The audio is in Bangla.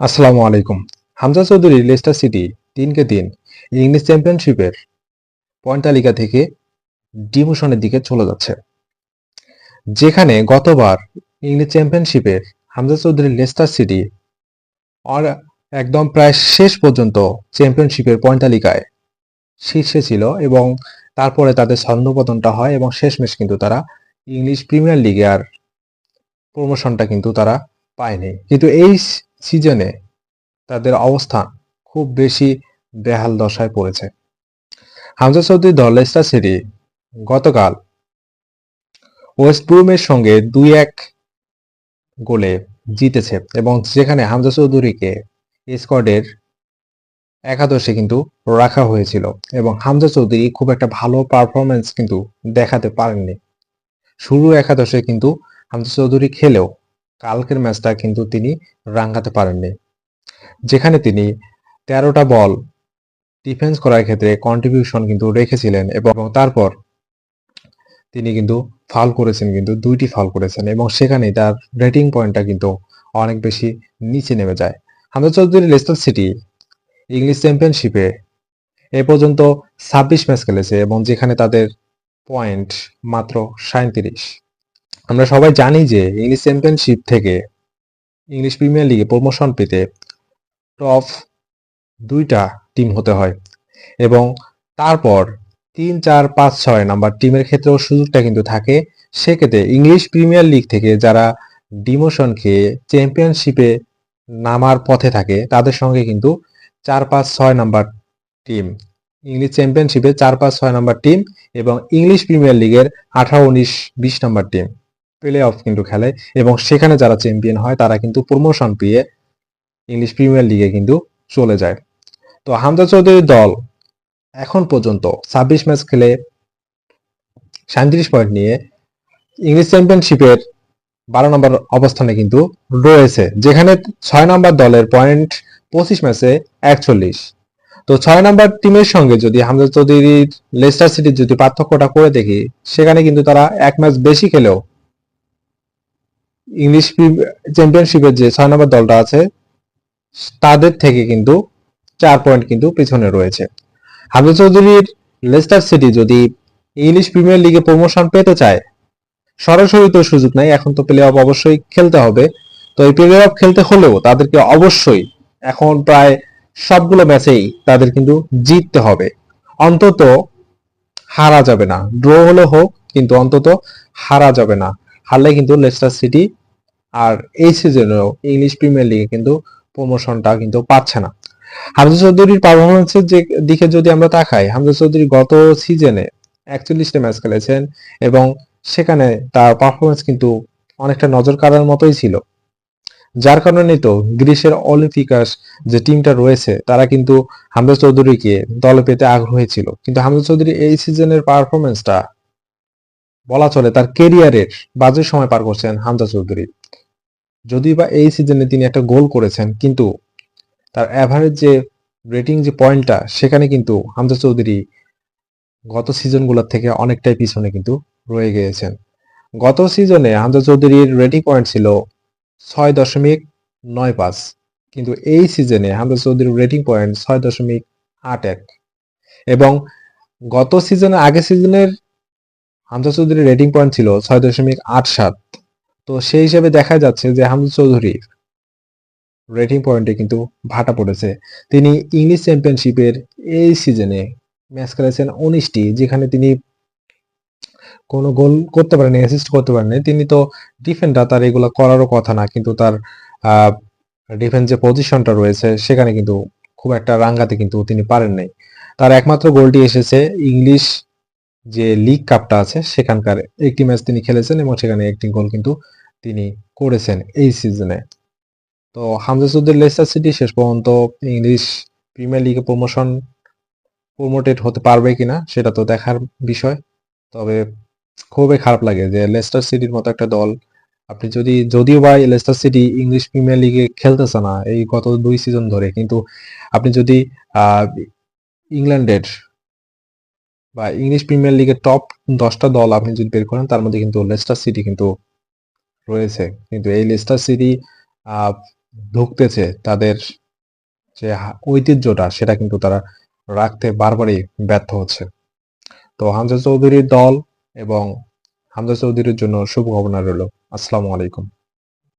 আসসালামু আলাইকুম। হামজা চৌধুরী লেস্টার সিটি তিনকে তিন ইংলিশ চ্যাম্পিয়নশিপের পয়েন্ট তালিকা থেকে ডিমোশনের দিকে চলে যাচ্ছে। যেখানে গতবার ইংলিশ চ্যাম্পিয়নশিপের হামজা চৌধুরী লেস্টার সিটি আর একদম প্রায় শেষ পর্যন্ত চ্যাম্পিয়নশিপের পয়েন্ট তালিকায় শীর্ষে ছিল এবং তারপরে তাদের ছন্দপতনটা হয় এবং শেষমেশ কিন্তু তারা ইংলিশ প্রিমিয়ার লিগে আর প্রমোশনটা কিন্তু তারা পায়নি। কিন্তু এই সিজনে তাদের অবস্থান খুব বেশি বেহাল দশায় পড়েছে। হামজা চৌধুরী দল লেস্টার সিটি গতকাল ওয়েস্ট ব্রুমের সঙ্গে দুই এক গোলে জিতেছে এবং যেখানে হামজা চৌধুরীকে স্কোয়াডের একাদশে কিন্তু রাখা হয়েছিল এবং হামজা চৌধুরী খুব একটা ভালো পারফরমেন্স কিন্তু দেখাতে পারেননি। শুরু একাদশে কিন্তু হামজা চৌধুরী খেলেও কালকের ম্যাচটা কিন্তু তিনি রাঙ্গাতে পারেননি। যেখানে তিনি তেরোটা বল ডিফেন্স করার ক্ষেত্রে কন্ট্রিবিউশন কিন্তু রেখেছিলেন এবং তারপর তিনি কিন্তু ফাল করেছেন, কিন্তু দুইটি ফাল করেছেন এবং সেখানে তার রেটিং পয়েন্টটা কিন্তু অনেক বেশি নিচে নেমে যায়। Hamza Chowdhury Leicester City English চ্যাম্পিয়নশিপে এ পর্যন্ত ছাব্বিশ ম্যাচ খেলেছে এবং যেখানে তাদের পয়েন্ট মাত্র সাঁত্রিশ আমরা সবাই জানি যে ইংলিশ চ্যাম্পিয়নশিপ থেকে ইংলিশ প্রিমিয়ার লিগে প্রমোশন পেতে টপ দুইটা টিম হতে হয় এবং তারপর তিন, চার, পাঁচ, ছয় নাম্বার টিমের ক্ষেত্রেও সুযোগটা কিন্তু থাকে। সেক্ষেত্রে ইংলিশ প্রিমিয়ার লিগ থেকে যারা ডিমোশন খেয়ে চ্যাম্পিয়নশিপে নামার পথে থাকে, তাদের সঙ্গে কিন্তু চার, পাঁচ, ছয় নাম্বার টিম ইংলিশ চ্যাম্পিয়নশিপে চার, পাঁচ, ছয় নাম্বার টিম এবং ইংলিশ প্রিমিয়ার লিগের আঠারো, উনিশ, বিশ নাম্বার টিম প্লে অফ কিন্তু খেলে এবং সেখানে যারা চ্যাম্পিয়ন হয়, তারা কিন্তু প্রমোশন পেয়ে ইংলিশ প্রিমিয়ার লিগে কিন্তু চলে যায়। তো হামজা চৌধুরীর দল এখন পর্যন্ত ছাব্বিশ ম্যাচ খেলে সাঁত্রিশ পয়েন্ট নিয়ে ইংলিশ চ্যাম্পিয়নশিপের বারো নম্বর অবস্থানে কিন্তু রয়েছে, যেখানে ছয় নম্বর দলের পয়েন্ট পঁচিশ ম্যাচে একচল্লিশ। তো ছয় নম্বর টিমের সঙ্গে যদি হামজা চৌধুরীর লেস্টার সিটির যদি পার্থক্যটা করে দেখি, সেখানে কিন্তু তারা এক ম্যাচ বেশি খেলেও ইংলিশ চ্যাম্পিয়নশিপের যে ছয় নম্বর দলটা আছে, তাদের থেকে কিন্তু চার পয়েন্ট কিন্তু পিছনে রয়েছে। হামিদ চৌধুরীর লেস্টার সিটি যদি ইংলিশ প্রিমিয়ার লিগে প্রমোশন পেতে চায়, সরাসরি তো সুযোগ নাই, এখন তো প্লে অফ অবশ্যই খেলতে হবে। তো এই প্লে অফ খেলতে হলেও তাদেরকে অবশ্যই এখন প্রায় সবগুলো ম্যাচেই তাদের কিন্তু জিততে হবে। অন্তত হারা যাবে না। ড্র হলে হোক, কিন্তু অন্তত হারা যাবে না। হারলে কিন্তু লেস্টার সিটি আর এই সিজনেও ইংলিশ প্রিমিয়ার লিগে কিন্তু প্রমোশনটা কিন্তু পাচ্ছে না। হামজা চৌধুরীর পারফরমেন্সের যে দিকে যদি আমরা তাকাই, হামজা চৌধুরী গত সিজনে একচল্লিশটা ম্যাচ খেলেছেন এবং সেখানে তার পারফরমেন্স কিন্তু অনেকটা নজর কাড়ার মতোই ছিল। যার কারণে তো গ্রিসের অলিম্পিকাস যে টিমটা রয়েছে, তারা কিন্তু হামজা চৌধুরীকে দলে পেতে আগ্রহী ছিল। কিন্তু হামজা চৌধুরী এই সিজনের পারফরমেন্সটা বলা চলে তার কেরিয়ারে বাজে সময় পার করছেন হামজা চৌধুরী। যদি বা এই সিজনে তিনি একটা গোল করেছেন, কিন্তু তার অ্যাভারেজ যে রেটিং যে পয়েন্টটা সেখানে কিন্তু হামজা চৌধুরী গত সিজনগুলোর থেকে অনেকটাই পিছনে কিন্তু রয়ে গিয়েছেন। গত সিজনে হামজা চৌধুরীর রেটিং পয়েন্ট ছিল ছয় দশমিক নয় পাঁচ, কিন্তু এই সিজনে হামজা চৌধুরীর রেটিং পয়েন্ট ছয় দশমিক আট এক। এবং গত সিজনে আগে সিজনের হামজা চৌধুরীর রেটিং পয়েন্ট ছিল ছয় দশমিক আট সাত। তো সেই হিসেবে দেখা যাচ্ছে যে হামজা চৌধুরীর রেটিং পয়েন্টে কিন্তু ভাটা পড়েছে। তিনি ইংলিশ চ্যাম্পিয়নশিপের এই সিজনে ম্যাচ খেলেছেন উনিশটি, যেখানে তিনি কোনো গোল করতে পারেনি অ্যাসিস্ট করতে পারেনি। তিনি তো ডিফেন্ডার তার এগুলো করারও কথা না, কিন্তু তার ডিফেন্স যে পজিশনটা রয়েছে, সেখানে কিন্তু খুব একটা রাঙ্গাতে কিন্তু তিনি পারেন নাই। তার একমাত্র গোলটি এসেছে ইংলিশ যে লিগ কাপটা আছে, সেখানকার একটি ম্যাচ তিনি খেলেছেন এবং সেখানে একটি গোল কিন্তু তিনি করেছেন এই সিজনে তো হামজা চৌধুরী লেস্টার সিটি শেষ পর্যন্ত ইংলিশ প্রিমিয়ার লিগে প্রমোশন প্রমোটেড হতে পারবে কিনা, সেটা তো দেখার বিষয়। তবে খুবই খারাপ লাগে যে লেস্টার সিটির মতো একটা দল, আপনি যদি, যদিও বা লেস্টার সিটি ইংলিশ প্রিমিয়ার লিগে খেলতেছে না এই গত দুই সিজন ধরে, কিন্তু আপনি যদি ইংল্যান্ডের বা ইংলিশ প্রিমিয়ার লিগের টপ দশটা দল আপনি যদি বের করেন, তার মধ্যে কিন্তু লেস্টার সিটি কিন্তু রয়েছে। কিন্তু এই লেস্টার সিটি ঢুকতেছে তাদের যে ঐতিহ্যটা, সেটা কিন্তু তারা রাখতে বারবারই ব্যর্থ হচ্ছে। তো হামজা চৌধুরীর দল এবং হামজা চৌধুরীর জন্য শুভকামনা রইল। আসসালামু আলাইকুম।